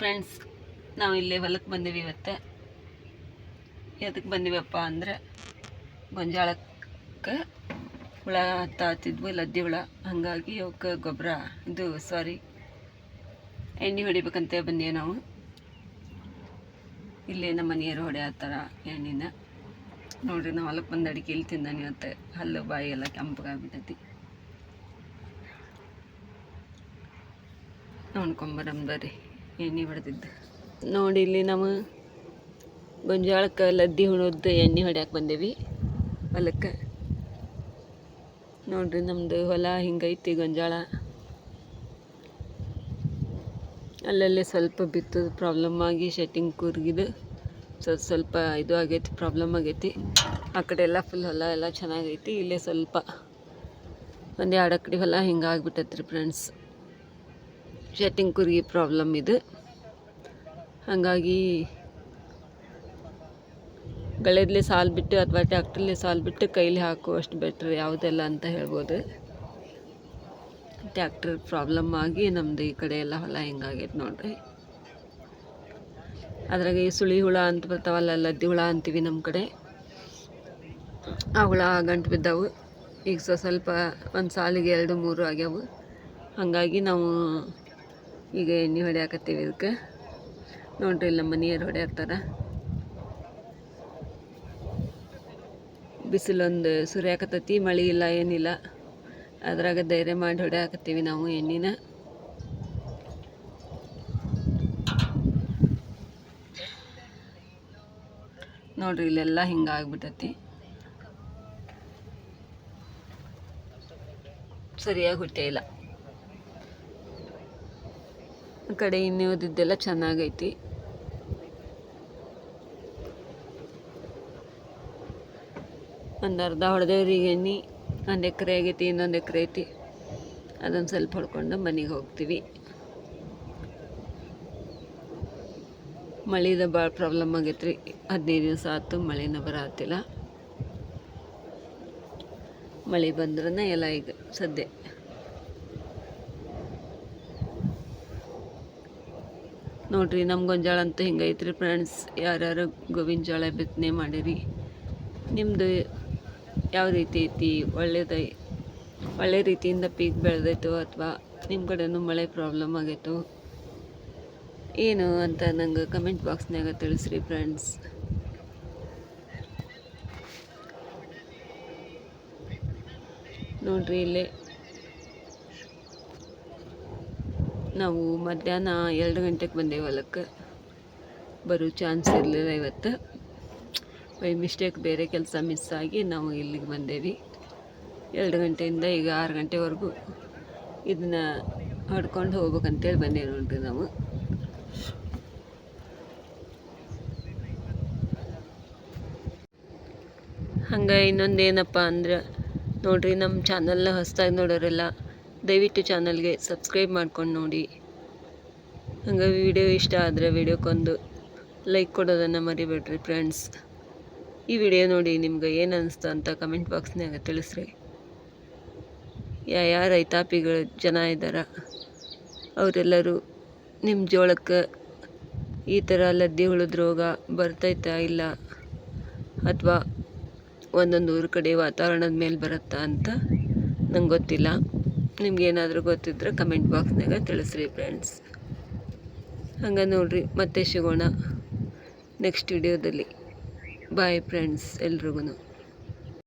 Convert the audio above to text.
Friends ನಾವು ಇಲ್ಲೇ ಹೊಲಕ್ಕೆ ಬಂದೀವಿ ಇವತ್ತು. ಎದಕ್ಕೆ ಬಂದೀವಪ್ಪ ಅಂದರೆ ಗೊಂಜಾಳಕ್ಕೆ ಹುಳ ಹತ್ತಾತಿದ್ವು ಲದ್ದಿ ಹುಳ. ಹಾಗಾಗಿ ಅವಕ್ಕೆ ಗೊಬ್ಬರ ಇದು ಸಾರಿ ಎಣ್ಣೆ ಹೊಡಿಬೇಕಂತ ಬಂದೀವಿ ನಾವು. ಇಲ್ಲೇ ನಮ್ಮ ಮನೆಯವರು ಥರ ಎಣ್ಣೆನ. ನೋಡಿರಿ ನಾವು ಹೊಲಕ್ಕೆ ಬಂದು ಅಡಿಕೆ ಇಲ್ಲಿ ತಿಂದಾನೆ ಇವತ್ತು. ಹಲ್ಲು, ಬಾಯಿ ಎಲ್ಲ ಕೆಂಪಗಾಗ್ಬಿಟ್ಟೈತಿ. ನೋಡ್ಕೊಂಬರಂ ಬರ್ರಿ. ಎಣ್ಣೆ ಹೊಡೆದಿದ್ದು. ನೋಡಿ, ಇಲ್ಲಿ ನಾವು ಗೊಂಜಾಳಕ್ಕೆ ಲದ್ದಿ ಹುಣದ್ದು ಎಣ್ಣೆ ಹೊಡ್ಯಾಕೆ ಬಂದೇವಿ. ಹೊಲಕ್ಕೆ. ನೋಡ್ರಿ ನಮ್ಮದು ಹೊಲ ಹಿಂಗೈತಿ ಗೊಂಜಾಳ. ಅಲ್ಲಲ್ಲೇ ಸ್ವಲ್ಪ ಬಿತ್ತದ ಪ್ರಾಬ್ಲಮ್ ಆಗಿ ಶೆಟ್ಟಿಂಗ್ ಕೂರ್ಗಿದು. ಸ್ವಲ್ಪ ಸ್ವಲ್ಪ ಇದು ಆಗೈತಿ ಪ್ರಾಬ್ಲಮ್ ಆಗೈತಿ. ಆ ಕಡೆ ಎಲ್ಲ ಫುಲ್ ಹೊಲ ಎಲ್ಲ ಚೆನ್ನಾಗೈತಿ, ಇಲ್ಲೇ ಸ್ವಲ್ಪ ಒಂದು ಎರಡು ಕಡೆ ಹೊಲ ಹಿಂಗೆ ಫ್ರೆಂಡ್ಸ್ ಶೆಟ್ಟಿಂಗ್ ಕುರ್ಗಿ ಪ್ರಾಬ್ಲಮ್ ಇದು. ಹಾಗಾಗಿ ಗಳೆದಲ್ಲಿ ಸಾಲು ಬಿಟ್ಟು ಅಥವಾ ಟ್ಯಾಕ್ಟ್ರಲ್ಲಿ ಸಾಲು ಬಿಟ್ಟು ಕೈಲಿ ಹಾಕುವಷ್ಟು ಬೆಟ್ರ್ ಯಾವುದೆಲ್ಲ ಅಂತ ಹೇಳ್ಬೋದು. ಟ್ಯಾಕ್ಟ್ರ್ ಪ್ರಾಬ್ಲಮ್ ಆಗಿ ನಮ್ಮದು ಈ ಕಡೆ ಎಲ್ಲ ಹೊಲ ಹಿಂಗಾಗೈತೆ ನೋಡ್ರಿ. ಅದ್ರಾಗ ಈ ಸುಳಿ ಹುಳ ಅಂತ ಬರ್ತಾವಲ್ಲ, ಲದ್ದಿ ಹುಳ ಅಂತೀವಿ ನಮ್ಮ ಕಡೆ. ಆ ಹುಳ ಗಂಟು ಬಿದ್ದಾವು. ಈಗ ಸ್ವ ಸ್ವಲ್ಪ ಒಂದು ಸಾಲಿಗೆ ಎರಡು ಮೂರು ಆಗ್ಯಾವು. ಹಾಗಾಗಿ ನಾವು ಈಗ ಎಣ್ಣೆ ಹೊಡೆಯಾಕತ್ತೀವಿ ಇದಕ್ಕೆ. ನೋಡ್ರಿ ಇಲ್ಲಿ ನಮ್ಮ ನೀರು ಹೊಡ್ಯಾಕ್ತಾರ. ಬಿಸಿಲೊಂದು ಸುರಿಯಾಕತ್ತೈತಿ ಮಳೆ ಇಲ್ಲ, ಏನಿಲ್ಲ. ಅದ್ರಾಗ ಧೈರ್ಯ ಮಾಡಿ ಹೊಡೆಯಾಕತ್ತೀವಿ ನಾವು ಎಣ್ಣಿನ. ನೋಡ್ರಿ ಇಲ್ಲೆಲ್ಲ ಹಿಂಗಾಗ್ಬಿಟ್ಟೈತಿ ಸರಿಯಾಗಿ ಹುಟ್ಟೇ ಇಲ್ಲ ಆ ಕಡೆ ಇನ್ನೂ ಓದಿದ್ದೆಲ್ಲ ಚೆನ್ನಾಗೈತಿ. ಒಂದು ಅರ್ಧ ಹೊಡೆದೇವ್ರಿಗೆ ಎಣ್ಣೆ, ಒಂದು ಎಕರೆ ಆಗೈತಿ, ಇನ್ನೊಂದು ಎಕರೆ ಐತಿ. ಅದೊಂದು ಸ್ವಲ್ಪ ಹೊಡ್ಕೊಂಡು ಮನೆಗೆ ಹೋಗ್ತೀವಿ. ಮಳೆದ ಭಾಳ ಪ್ರಾಬ್ಲಮ್ ಆಗೈತೆ ರೀ ಹದಿನೈದು ದಿವಸ ಆಯ್ತು ಮಳೆನ ಬರತ್ತಿಲ್ಲ ಮಳೆ ಬಂದ್ರೆ ಎಲ್ಲ ಈಗ ಸದ್ಯ. ನೋಡ್ರಿ ನಮ್ಮ ಗೊಂಜಾಳ ಅಂತ ಹಿಂಗೈತ್ರಿ ಫ್ರೆಂಡ್ಸ್ ಯಾರ್ಯಾರು ಗೋವಿನ ಜೋಳ ಬಿತ್ತನೆ ಮಾಡಿರಿ ನಿಮ್ಮದು ಯಾವ ರೀತಿ ಐತಿ? ಒಳ್ಳೆಯದೈ ಒಳ್ಳೆ ರೀತಿಯಿಂದ ಪೀಕ್ ಬೆಳೆದೈತೋ ಅಥವಾ ನಿಮ್ಮ ಕಡೆನೂ ಮಳೆ ಪ್ರಾಬ್ಲಮ್ ಆಗೈತೋ? ಏನು ಅಂತ ನಂಗೆ ಕಮೆಂಟ್ ಬಾಕ್ಸ್ನಾಗ ತಿಳಿಸ್ರಿ ಫ್ರೆಂಡ್ಸ್ ನೋಡ್ರಿ ಇಲ್ಲೇ ನಾವು ಮಧ್ಯಾಹ್ನ ಎರಡು ಗಂಟೆಗೆ ಬಂದೇವು ಹೊಲಕ್ಕೆ. ಬರೋ ಚಾನ್ಸ್ ಇರಲಿಲ್ಲ ಇವತ್ತು. ಬೈ ಮಿಸ್ಟೇಕ್ ಬೇರೆ ಕೆಲಸ ಮಿಸ್ ಆಗಿ ನಾವು ಇಲ್ಲಿಗೆ ಬಂದೇವಿ. ಎರಡು ಗಂಟೆಯಿಂದ ಈಗ ಆರು ಗಂಟೆವರೆಗೂ ಇದನ್ನ ಹೊಡ್ಕೊಂಡು ಹೋಗ್ಬೇಕಂತೇಳಿ ಬಂದೇವಿ ನೋಡ್ರಿ ನಾವು. ಹಂಗೆ ಇನ್ನೊಂದು ಏನಪ್ಪ ಅಂದ್ರೆ ನೋಡ್ರಿ ನಮ್ಮ ಚಾನಲ್ನ ಹೊಸ್ದಾಗಿ ನೋಡೋರೆಲ್ಲ ದಯವಿಟ್ಟು ಚಾನಲ್ಗೆ ಸಬ್ಸ್ಕ್ರೈಬ್ ಮಾಡ್ಕೊಂಡು ನೋಡಿ. ಹಂಗೆ ವಿಡಿಯೋ ಇಷ್ಟ ಆದರೆ ವಿಡಿಯೋಕ್ಕೊಂದು ಲೈಕ್ ಕೊಡೋದನ್ನು ಮರಿಬೇಡ್ರಿ ಫ್ರೆಂಡ್ಸ್. ಈ ವಿಡಿಯೋ ನೋಡಿ ನಿಮ್ಗೆ ಏನು ಅನಿಸ್ತು ಅಂತ ಕಮೆಂಟ್ ಬಾಕ್ಸ್ನಾಗ ತಿಳಿಸ್ರಿ. ಯಾ ಯಾವ ರೈತಾಪಿಗಳು ಜನ ಇದ್ದಾರ, ಅವರೆಲ್ಲರೂ ನಿಮ್ಮ ಜೋಳಕ್ಕೆ ಈ ಥರ ಲದ್ದಿ ಹುಳದ ರೋಗ ಬರ್ತೈತಾ ಇಲ್ಲ ಅಥವಾ ಒಂದೊಂದು ಊರ ಕಡೆ ವಾತಾವರಣದ ಮೇಲೆ ಬರುತ್ತಾ ಅಂತ ನಂಗೆ ಗೊತ್ತಿಲ್ಲ. ನಿಮ್ಗೇನಾದರೂ ಗೊತ್ತಿದ್ರೆ ಕಮೆಂಟ್ ಬಾಕ್ಸ್ನಾಗ ತಿಳಿಸ್ರಿ ಫ್ರೆಂಡ್ಸ್ ಹಂಗೆ ನೋಡ್ರಿ, ಮತ್ತೆ ಸಿಗೋಣ ನೆಕ್ಸ್ಟ್ ವಿಡಿಯೋದಲ್ಲಿ ಬಾಯ್ ಫ್ರೆಂಡ್ಸ್ ಎಲ್ರಿಗೂ